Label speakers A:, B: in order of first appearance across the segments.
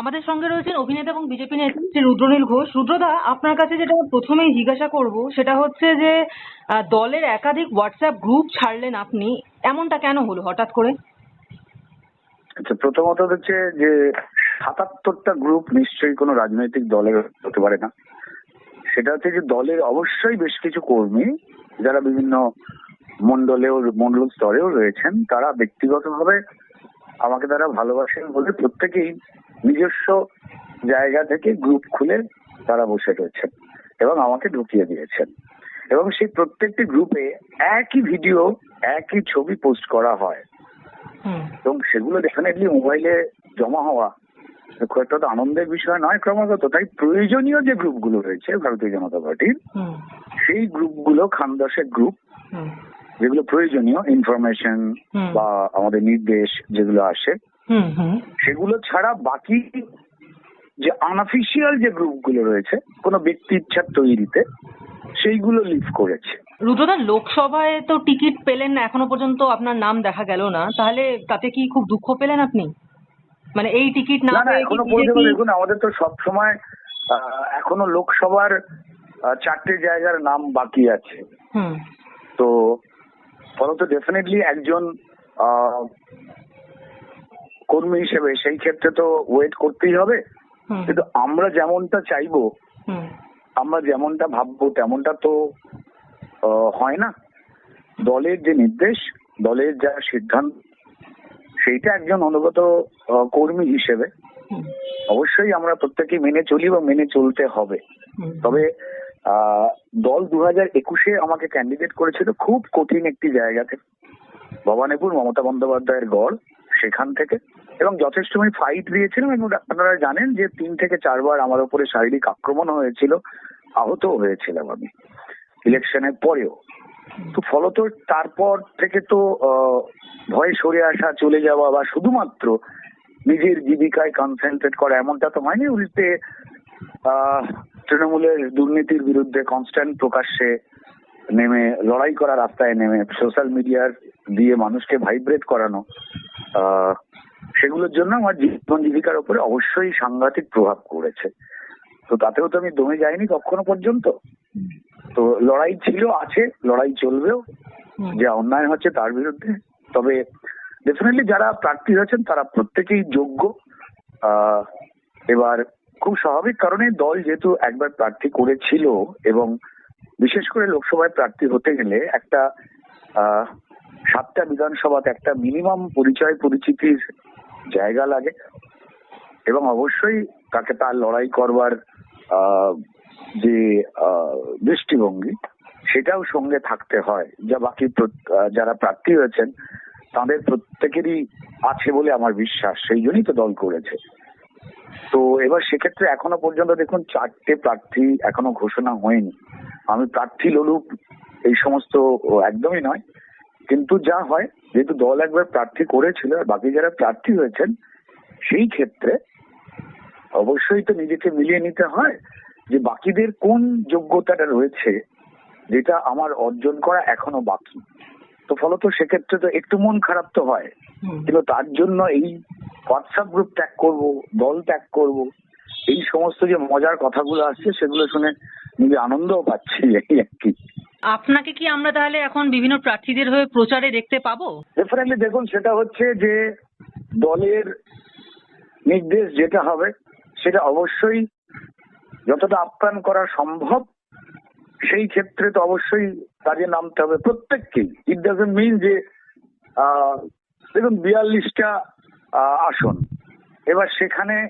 A: আমাদের সঙ্গে রয়েছেন অভিনেতা এবং বিজেপি নেতা শ্রী রুদ্রনীল ঘোষ। রুদ্রদা আপনার কাছে যেটা প্রথমেই জিজ্ঞাসা করব, সেটা হচ্ছে যে দলের একাধিক হোয়াটসঅ্যাপ গ্রুপ ছাড়লেন আপনি, এমনটা কেন হলো হঠাৎ করে?
B: আচ্ছা প্রথমত হচ্ছে যে, সাতাত্তরটা গ্রুপ নিশ্চয়ই কোনো রাজনৈতিক দলের হতে পারে না। সেটা হচ্ছে যে, দলের অবশ্যই বেশ কিছু কর্মী, যারা বিভিন্ন মন্ডলেও মন্ডল স্তরেও রয়েছেন, তারা ব্যক্তিগতভাবে আমাকে তারা ভালোবাসেন বলে প্রত্যেকেই নিজস্ব জায়গা থেকে গ্রুপ খুলে তারা বসে রয়েছেন এবং আমাকে ঢুকিয়ে দিয়েছেন। এবং সেই প্রত্যেকটি গ্রুপে একই ভিডিও একই ছবি পোস্ট করা হয়। এবং সেগুলো ডেফিনেটলি মোবাইলে জমা হওয়া খুব একটা আনন্দের বিষয় নয় ক্রমাগত তাই প্রয়োজনীয় যে গ্রুপগুলো রয়েছে ভারতীয় জনতা পার্টির সেই গ্রুপগুলো খানদশের গ্রুপ যেগুলো প্রয়োজনীয় ইনফরমেশন বা আমাদের নির্দেশ যেগুলো আসে সেগুলো ছাড়া বাকি যে আনঅফিসিয়াল যে গ্রুপগুলো রয়েছে কোনো ব্যক্তি ইচ্ছার তৈরিতে সেইগুলো লিভ করেছে।
A: রুদ্রদা লোকসভায় তো টিকিট পেলেন না এখনও পর্যন্ত আপনার নাম দেখা গেল না। তাহলে তাতে কি খুব দুঃখ পেলেন আপনি? মানে এই টিকিট না
B: এখনও পর্যন্ত দেখুন আমাদের তো সব সময় এখনও লোকসভার চারটে জায়গার নাম বাকি আছে। তো ফলত ডেফিনেটলি একজন কর্মী হিসেবে সেই ক্ষেত্রে তো ওয়েট করতেই হবে। কিন্তু আমরা যেমনটা চাইব আমরা যেমনটা ভাববো তেমনটা তো হয় না। দলের যে নির্দেশ দলের যা সিদ্ধান্ত সেইটা একজন অনুগত কর্মী হিসেবে অবশ্যই আমরা প্রত্যেকেই মেনে চলি বা মেনে চলতে হবে। তবে দল দু একুশে আমাকে ক্যান্ডিডেট করেছিল খুব কঠিন একটি জায়গাতে। ভবানীপুর মমতা বন্দ্যোপাধ্যায়ের গড় সেখান থেকে। এবং যথেষ্ট আমি ফাইট দিয়েছিলাম এবং আপনারা জানেন যে তিন থেকে চারবার আমার উপরে শারীরিক আক্রমণ হয়েছিল, আহত হয়েছিলাম আমি ইলেকশনের পরেও। তো ফলত তারপর থেকে তো ভয়ে সরে আসা, চলে যাওয়া বা শুধুমাত্র নিজের জীবিকায় কনসেন্ট্রেট করা এমনটা তো হয়নি। উল্টে তৃণমূলের দুর্নীতির বিরুদ্ধে কনস্ট্যান্ট প্রকাশ্যে নেমে লড়াই করা রাস্তায় নেমে সোশ্যাল মিডিয়ার দিয়ে মানুষকে ভাইব্রেট করানো আহ, সেগুলোর জন্য আমার জীবন জীবিকার উপরে অবশ্যই সাংঘাতিক প্রভাব পড়েছে। তো তাতেও তো আমি দমে যাইনি কখনো পর্যন্ত। তো লড়াই ছিল আছে লড়াই চলবেও যে অন্যায় হচ্ছে তার বিরুদ্ধে। তবে ডেফিনেটলি যারা প্রার্থী হয়েছেন তারা প্রত্যেকেই যোগ্য। আহ, এবার খুব স্বাভাবিক কারণে দল যেহেতু একবার প্রার্থী করেছিল এবং বিশেষ করে লোকসভায় প্রার্থী হতে গেলে একটা সাতটা বিধানসভাতে একটা মিনিমাম পরিচয় পরিচিতির জায়গা লাগে এবং অবশ্যই তাকে তার লড়াই করবার যে দৃষ্টিভঙ্গি সেটাও সঙ্গে থাকতে হয়। যা বাকি যারা প্রার্থী হয়েছেন তাদের প্রত্যেকেরই আছে বলে আমার বিশ্বাস। সেই জন্যই তো দল করেছে। তো এবার সেক্ষেত্রে এখনও পর্যন্ত দেখুন চারটে প্রার্থী এখনও ঘোষণা হয়নি। আমি প্রার্থী লোলুপ এই সমস্ত একদমই নয়। কিন্তু যা হয়, যেহেতু দল একবার প্রার্থী করেছিল আর বাকি যারা প্রার্থী হয়েছেন, সেই ক্ষেত্রে অবশ্যই তো নিজেকে মিলিয়ে নিতে হয় যে বাকিদের কোন যোগ্যতাটা রয়েছে, যেটা আমার অর্জন করা এখনও বাকি। তো ফলত সেক্ষেত্রে তো একটু মন খারাপ তো হয়। কিন্তু তার জন্য এই হোয়াটসঅ্যাপ গ্রুপ ত্যাগ করব দল ত্যাগ করব এই সমস্ত যে মজার কথাগুলো আসছে সেগুলো শুনে নিজে আনন্দও পাচ্ছি এই আর কি।
A: আপনাকে কি আমরা তাহলে এখন বিভিন্ন প্রার্থীদের হয়ে প্রচারে দেখতে পাবো?
B: ডেফিনেটলি দেখুন সেটা হচ্ছে যে দলের নির্দেশ যেটা হবে সেটা অবশ্যই যতটা আপ্যায়ন করা সম্ভব সেই ক্ষেত্রে তো অবশ্যই কাজে নামতে হবে প্রত্যেককেই। ইট ডাজেন্ট মিন যে দেখুন, বিয়াল্লিশটা আসন। এবার সেখানে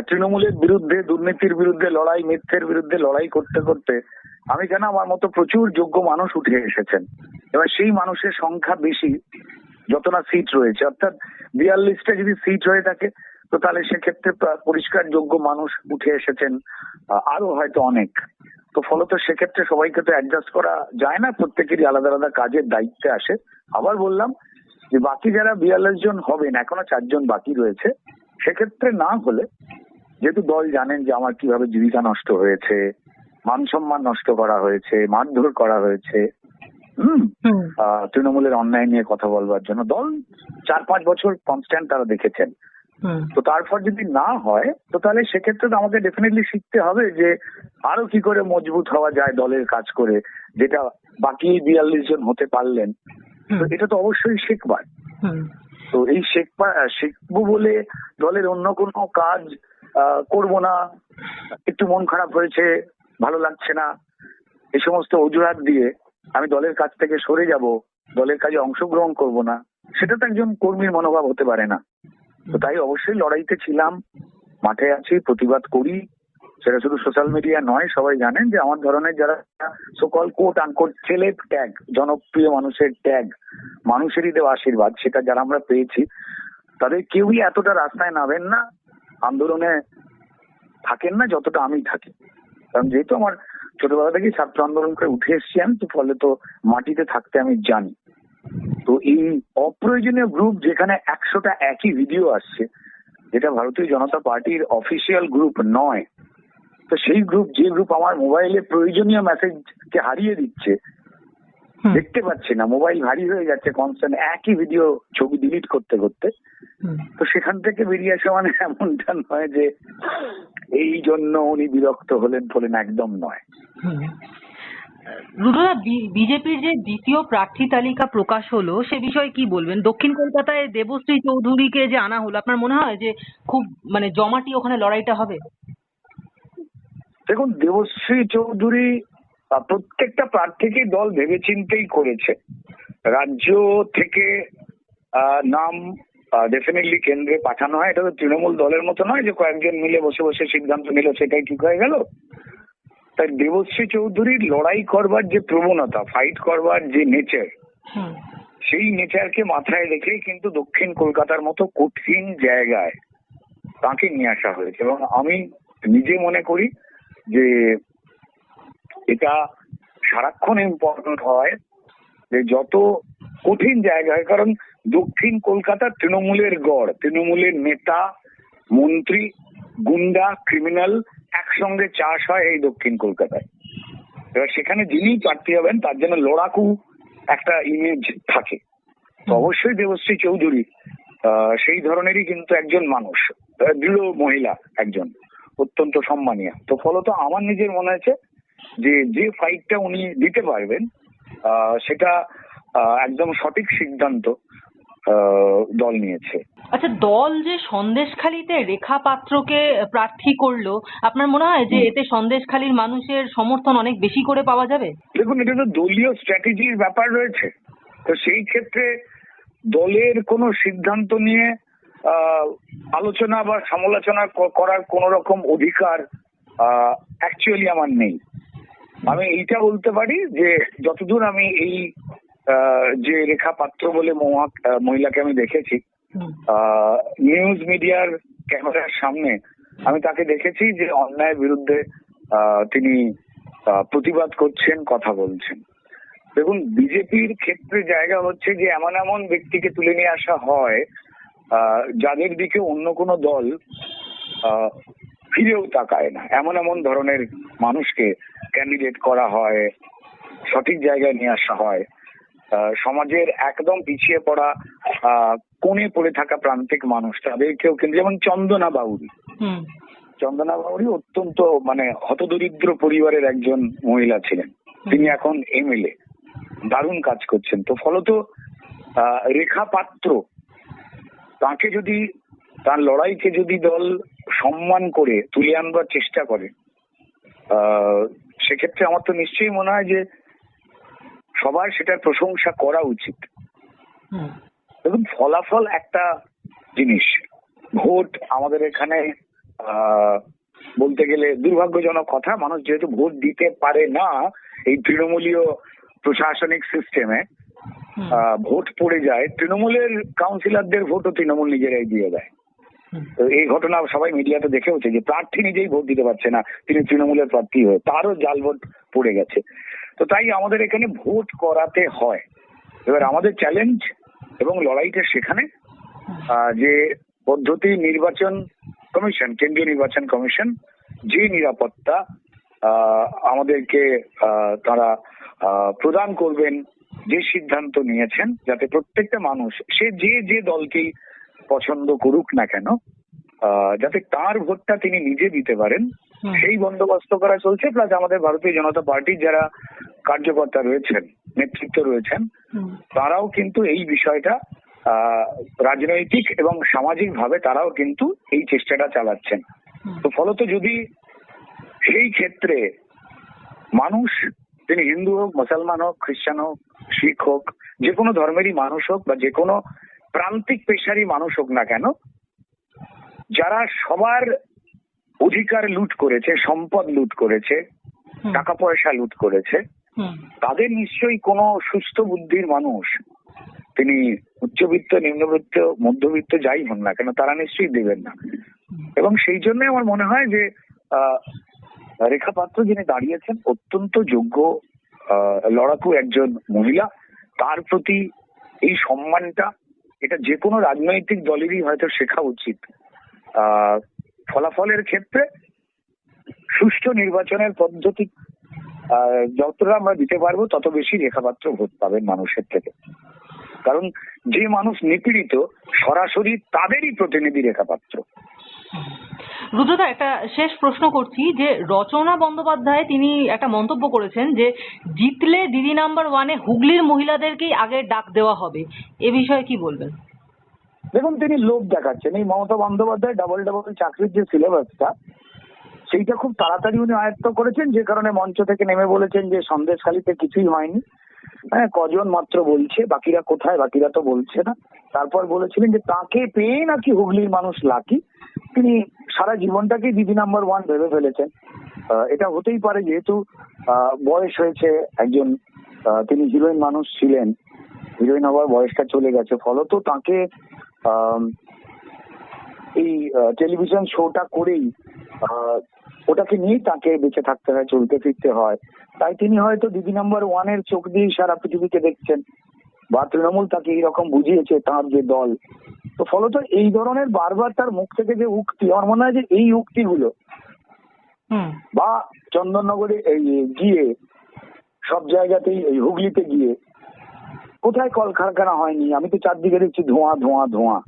B: তৃণমূলের বিরুদ্ধে, দুর্নীতির বিরুদ্ধে, লড়াই, মিথ্যের বিরুদ্ধে লড়াই করতে করতে আমি কেন আমার মতো প্রচুর যোগ্য মানুষ উঠে এসেছেন? এবার সেই মানুষের সংখ্যা বেশি যত না সিট রয়েছে। অর্থাৎ বিয়াল্লিশটা যদি সিট হয়ে থাকে, তো তাহলে সেক্ষেত্রে প্রা- পরিষ্কার যোগ্য মানুষ উঠে এসেছেন আরও হয়তো অনেক। তো ফলত সেক্ষেত্রে সবাইকে তো অ্যাডজাস্ট করা যায় না প্রত্যেকেরই আলাদা আলাদা কাজের দায়িত্বে আসে। আবার বললাম যে বাকি যারা বিয়াল্লিশ জন হবেন এখনও চারজন বাকি রয়েছে সেক্ষেত্রে না হলে যেহেতু দল জানেন যে আমার কীভাবে জীবিকা নষ্ট হয়েছে মান সম্মান নষ্ট করা হয়েছে মারধর করা হয়েছে হুম তৃণমূলের অন্যায় নিয়ে কথা বলবার জন্য দল চার পাঁচ বছর কনস্ট্যান্ট তারা দেখেছেন। তো তারপর যদি না হয় তো তাহলে সেক্ষেত্রে তো আমাকে ডেফিনেটলি শিখতে হবে যে আরও কি করে মজবুত হওয়া যায় দলের কাজ করে যেটা বাকি বিয়াল্লিশ জন হতে পারলেন। তো এটা তো অবশ্যই শেখবার। তো এই শেখবা শিখব বলে দলের অন্য কোনো কাজ আহ, করব না। একটু মন খারাপ হয়েছে ভালো লাগছে না। এই সমস্ত অজুহাত দিয়ে আমি দলের কাছ থেকে সরে যাব দলের কাজে অংশগ্রহণ করব না। সেটা তো একজন কর্মীর মনোভাব হতে পারে না। তো তাই অবশ্যই লড়াইতে ছিলাম, মাঠে আছি, প্রতিবাদ করি। সেটা শুধু সোশ্যাল মিডিয়া নয়, সবাই জানেন যে আমার ধরনের যারা সকল কোট আনকোট ছেলের ট্যাগ জনপ্রিয় মানুষের ট্যাগ মানুষেরই দেওয়া আশীর্বাদ, সেটা যারা আমরা পেয়েছি, তাদের কেউই এতটা রাস্তায় নামেন না, আন্দোলনে থাকেন না যতটা আমি থাকি। কারণ যেহেতু আমার ছোটবেলা থেকেই ছাত্র আন্দোলন করে উঠে এসেছি আমি, তো ফলে তো মাটিতে থাকতে আমি জানি। তো এই অপ্রয়োজনীয় গ্রুপ যেখানে একশোটা একই ভিডিও আসছে যেটা ভারতীয় জনতা পার্টির অফিসিয়াল গ্রুপ নয় তো সেই গ্রুপ যে গ্রুপ আমার মোবাইলে প্রয়োজনীয় মেসেজকে হারিয়ে দিচ্ছে দেখতে পাচ্ছি না মোবাইল ভারী হয়ে যাচ্ছে কনস্ট্যান্ট একই ভিডিও ছবি ডিলিট করতে করতে। তো সেখান থেকে বেরিয়ে আসা মানে এমনটা নয় যে এই জন্য উনি বিরক্ত হলেন ফলেন একদম নয়।
A: রুদ্রদা বিজেপির যে দ্বিতীয় প্রার্থী তালিকা প্রকাশ হলো, সে বিষয়ে কি বলবেন? দক্ষিণ কলকাতায় দেবশ্রী চৌধুরীকে যে আনা হলো, আপনার মনে হয় যে খুব মানে জমাটি ওখানে লড়াইটা হবে?
B: দেখুন, দেবশ্রী চৌধুরী প্রত্যেকটা প্রার্থীকে দল ভেবেচিন্তেই করেছে। রাজ্য থেকে নাম ডেফিনেটলি কেন্দ্রে পাঠানো হয়। এটা তো তৃণমূল দলের মতো নয় যে কয়েকজন মিলে বসে বসে সিদ্ধান্ত নিল, সেটাই ঠিক হয়ে গেল। তাই দেবশ্রী চৌধুরীর লড়াই করবার যে প্রবণতা ফাইট করবার যে নেচার সেই নেচারকে মাথায় রেখেই কিন্তু দক্ষিণ কলকাতার মতো কঠিন জায়গায় তাকে নিয়ে আসা হয়েছে। এবং আমি নিজে মনে করি যে এটা সারাক্ষণ ইম্পর্টেন্ট হয় যে যত কঠিন জায়গায় কারণ দক্ষিণ কলকাতা তৃণমূলের গড় তৃণমূলের নেতা মন্ত্রী গুন্ডা ক্রিমিনাল একসঙ্গে চাষ হয় এই দক্ষিণ কলকাতায়। এবার সেখানে যিনি প্রার্থী হবেন তার জন্য লড়াকু একটা ইমেজ থাকে। তো অবশ্যই দেবশ্রী চৌধুরী আহ, সেই ধরনেরই কিন্তু একজন মানুষ দৃঢ় মহিলা একজন অত্যন্ত সম্মানীয়। তো ফলত আমার নিজের মনে হয়েছে যে যে ফাইটটা উনি দিতে পারবেন আহ, সেটা একদম সঠিক সিদ্ধান্ত। দল নিয়েছে।
A: আচ্ছা দল যে সন্দেশখালীতে রেখা পাত্রকে প্রার্থী করল আপনার মনে হয় যে এতে সন্দেশখালীর মানুষের সমর্থন অনেক বেশি করে পাওয়া যাবে?
B: দেখুন এটা তো দলীয় স্ট্র্যাটেজির ব্যাপার রয়েছে। তো সেই ক্ষেত্রে দলের কোনো সিদ্ধান্ত নিয়ে আলোচনা বা সমালোচনা করার কোন রকম অধিকার অ্যাকচুয়ালি আমার নেই। আমি এইটা বলতে পারি যে যতদূর আমি এই যে রেখা পাত্র বলে মহিলাকে আমি দেখেছি নিউজ মিডিয়ার ক্যামেরার সামনে আমি তাকে দেখেছি যে অন্যায়ের বিরুদ্ধে তিনি প্রতিবাদ করছেন কথা বলছেন। দেখুন বিজেপির ক্ষেত্রে জায়গা হচ্ছে যে এমন এমন ব্যক্তিকে তুলে নিয়ে আসা হয় আহ, যাদের দিকে অন্য কোনো দল আহ, ফিরেও তাকায় না। এমন এমন ধরনের মানুষকে ক্যান্ডিডেট করা হয় সঠিক জায়গায় নিয়ে আসা হয়। সমাজের একদম পিছিয়ে পড়া কোণে পড়ে থাকা প্রান্তিক মানুষ তাদেরকেও কিন্তু যেমন চন্দনা বাউরি। চন্দনা বাউরি অত্যন্ত মানে হতদরিদ্র পরিবারের একজন মহিলা ছিলেন। তিনি এখন এমএলএ দারুণ কাজ করছেন। তো ফলত আহ, রেখা পাত্র তাকে যদি তার লড়াইকে যদি দল সম্মান করে তুলে আনবার চেষ্টা করে আহ, সেক্ষেত্রে আমার তো নিশ্চয়ই মনে হয় যে সবার সেটার প্রশংসা করা উচিত। দেখুন, ফলাফল একটা জিনিস। ভোট আমাদের এখানে বলতে গেলে দুর্ভাগ্যজনক কথা, মানুষ যেহেতু ভোট দিতে পারে না, এই তৃণমূলীয় প্রশাসনিক সিস্টেমে ভোট পড়ে যায়, তৃণমূলের কাউন্সিলরদের ভোটও তৃণমূল নিজেরাই দিয়ে দেয়। তো এই ঘটনা সবাই মিডিয়াতে দেখেওছে যে প্রার্থী নিজেই ভোট দিতে পারছে না, তিনি তৃণমূলের প্রার্থী হয়ে, তারও জাল ভোট পড়ে গেছে। তো তাই আমাদের এখানে ভোট করাতে হয় এবার আমাদের চ্যালেঞ্জ এবং লড়াইটা সেখানে যে পদ্ধতি নির্বাচন কমিশন, কেন্দ্রীয় নির্বাচন কমিশন যে নিরাপত্তা আমাদেরকে তারা প্রদান করবেন, যে সিদ্ধান্ত নিয়েছেন, যাতে প্রত্যেকটা মানুষ, সে যে যে দলকেই পছন্দ করুক না কেন যাতে তার ভোটটা তিনি নিজে দিতে পারেন। সেই বন্দোবস্ত করা চলছে প্লাস আমাদের ভারতীয় জনতা পার্টির যারা কার্যকর্তা রয়েছেন নেতৃত্ব রয়েছেন তারাও কিন্তু এই বিষয়টা রাজনৈতিক এবং সামাজিক ভাবে তারাও কিন্তু এই চেষ্টাটা চালাচ্ছেন। তো ফলত যদি সেই ক্ষেত্রে মানুষ তিনি হিন্দু হোক মুসলমান হোক খ্রিস্টান হোক শিখ হোক যে কোনো ধর্মেরই মানুষ হোক বা যে কোনো প্রান্তিক পেশারই মানুষ হোক না কেন যারা সবার অধিকার লুট করেছে সম্পদ লুট করেছে টাকা পয়সা লুট করেছে। তাদের নিশ্চয়ই কোনো সুস্থ বুদ্ধির মানুষ। তিনি উচ্চবিত্ত নিম্নবিত্ত মধ্যবিত্ত যাই হন না কেন তারা নিশ্চয়ই দেবেন না। এবং সেই জন্য আমার মনে হয় যে আহ, রেখা পাত্র যিনি দাঁড়িয়েছেন অত্যন্ত যোগ্য আহ, লড়াকু একজন মহিলা তার প্রতি এই সম্মানটা এটা যে কোনো রাজনৈতিক দলেরই হয়তো শেখা উচিত। আহ, ফলাফলের ক্ষেত্রে সুষ্ঠু নির্বাচনের পদ্ধতি যতটা আমরা দিতে পারব, তত বেশি রেখাপাত্র ভোট পাবেন মানুষের থেকে। কারণ যে মানুষ নিপীড়িত, সরাসরি তাদেরই প্রতিনিধি রেখাপাত্র।
A: রুদ্রদা, একটা শেষ প্রশ্ন করছি যে, রচনা বন্দ্যোপাধ্যায় তিনি একটা মন্তব্য করেছেন যে, জিতলে দিদি নাম্বার ওয়ানে হুগলির মহিলাদেরকেই আগে ডাক দেওয়া হবে। এ বিষয়ে কি বলবেন?
B: দেখুন, তিনি লোভ দেখাচ্ছেন। এই মমতা বন্দ্যোপাধ্যায় ডাবল ডাবল চাকরির যে সিলেবাসটা, সেইটা খুব তাড়াতাড়ি উনি আয়ত্ত করেছেন, যে কারণে মঞ্চ থেকে নেমে বলেছেন যে সন্দেশখালিতে কিছুই হয়নি। হ্যাঁ কজন মাত্র বলছে, বাকিরা কোথায়, বাকিরা তো বলছে না। তারপর বলেছিলেন যে, তাকে পেয়ে নাকি হুগলির মানুষ লাকি? তিনি সারা জীবনটাকে দিদি নাম্বার ওয়ান ভেবে ফেলেছেন। এটা হতেই পারে যেহেতু বয়স হয়েছে একজন তিনি হিরোইন মানুষ ছিলেন। হিরোইন হওয়ার বয়সটা চলে গেছে। ফলত তাকে এই টেলিভিশন শোটা করেই ওটাকে নিয়েই তাকে বেঁচে থাকতে হয় চলতে ফিরতে হয়। তাই তিনি হয়তো দিদি নাম্বার ওয়ানের চোখ দিয়ে সারা পৃথিবীকে দেখছেন। বা তৃণমূল তাকে এইরকম বুঝিয়েছে তার যে দল। তো ফলত এই ধরনের বারবার তার মুখ থেকে যে উক্তি আমার মনে হয় যে এই উক্তিগুলো বা চন্দননগরে এই গিয়ে সব জায়গাতেই হুগলিতে গিয়ে কোথায় কলকারখানা হয়নি? আমি তো চারদিকে দেখছি ধোঁয়া ধোঁয়া ধোঁয়া।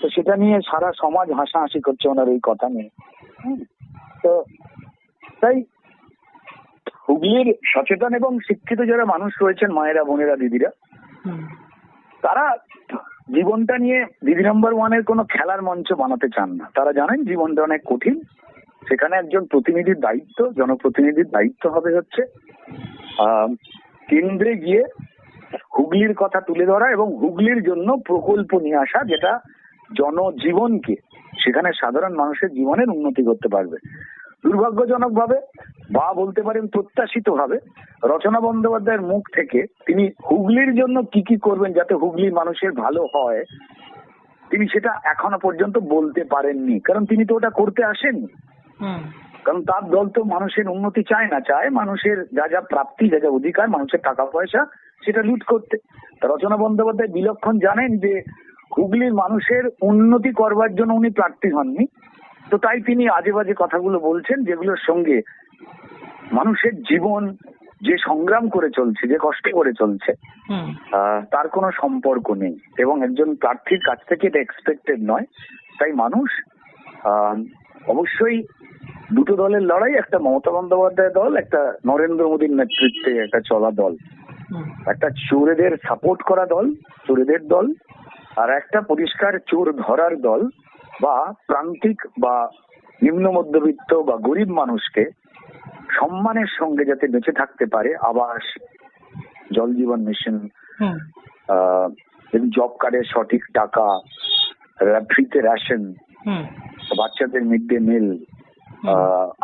B: তো সেটা নিয়ে সারা সমাজ হাসাহাসি করছে ওনার এই কথা নিয়ে। তো তাই হুগলির সচেতন এবং শিক্ষিত যারা মানুষ রয়েছেন মায়েরা বোনেরা দিদিরা তারা জীবনটা নিয়ে দিদি নাম্বার ওয়ানের কোনো খেলার মঞ্চ বানাতে চান না। তারা জানেন জীবনটা অনেক কঠিন। সেখানে একজন প্রতিনিধির দায়িত্ব জনপ্রতিনিধির দায়িত্ব হবে হচ্ছে আহ, কেন্দ্রে গিয়ে হুগলির কথা তুলে ধরা এবং হুগলির জন্য প্রকল্প নিয়ে আসা যেটা জনজীবনকে সেখানে সাধারণ মানুষের জীবনের উন্নতি করতে পারবে। দুর্ভাগ্যজনক ভাবে বা বলতে পারেন প্রত্যাশিত ভাবে রচনা বন্দ্যোপাধ্যায়ের মুখ থেকে তিনি হুগলির জন্য কি কি করবেন যাতে হুগলির মানুষের ভালো হয় তিনি সেটা এখনও পর্যন্ত বলতে পারেননি। কারণ তিনি তো ওটা করতে আসেননি কারণ তার দল তো মানুষের উন্নতি চায় না চায় মানুষের যা যা প্রাপ্তি যা যা অধিকার মানুষের টাকা পয়সা সেটা লুট করতে। রচনা বন্দ্যোপাধ্যায় বিলক্ষণ জানেন যে হুগলির মানুষের উন্নতি করবার জন্য উনি প্রার্থী হননি। তো তাই তিনি আজে বাজে কথাগুলো বলছেন যেগুলোর সঙ্গে মানুষের জীবন যে সংগ্রাম করে চলছে যে কষ্ট করে চলছে তার কোনো সম্পর্ক নেই। এবং একজন প্রার্থীর কাছ থেকে এটা এক্সপেক্টেড নয়। তাই মানুষ আহ, অবশ্যই দুটো দলের লড়াই একটা মমতা বন্দ্যোপাধ্যায় দল একটা নরেন্দ্র মোদীর নেতৃত্বে একটা চলা দল। একটা চোরেদের সাপোর্ট করা দল চোরেদের দল আর একটা পরিষ্কার চোর ধরার দল বা প্রান্তিক বা নিম্ন মধ্যবিত্ত বা গরিব মানুষকে সম্মানের সঙ্গে যাতে বেঁচে থাকতে পারে আবাস জল জীবন মিশন জব কার্ডের সঠিক টাকা ফ্রিতে রেশন
A: হুম।
B: বাচ্চাদের mid day meal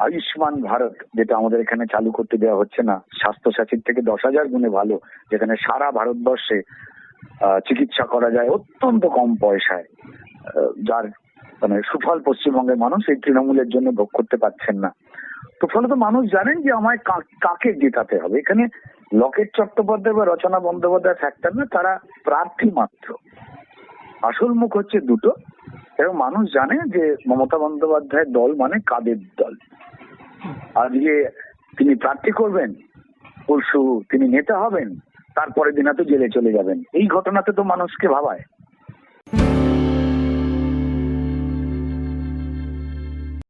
B: Ayushman Bharat, যেটা আমাদের এখানে চালু করতে দেওয়া হচ্ছে না স্বাস্থ্য সাথীর থেকে দশ হাজার গুণে ভালো, যেখানে সারা ভারতবর্ষে চিকিৎসা করা যায় অত্যন্ত কম পয়সায়। যার মানে সুফল পশ্চিমবঙ্গের মানুষ এই তৃণমূলের জন্য ভোগ করতে পারছেন না। তো ফলত মানুষ জানেন যে আমায় কাকে জেতাতে হবে। এখানে লকেট চট্টোপাধ্যায় বা রচনা বন্দ্যোপাধ্যায় ফ্যাক্টর না, তারা প্রার্থী মাত্র। আসল মুখ হচ্ছে দুটো। এবং মানুষ জানে যে মমতা বন্দ্যোপাধ্যায়ের দল মানে কাদের দল। আর আজকে তিনি প্রার্থী করবেন, পরশু তিনি নেতা হবেন, তারপরের দিন তো জেলে চলে যাবেন। এই ঘটনাতে তো মানুষকে ভাবায়।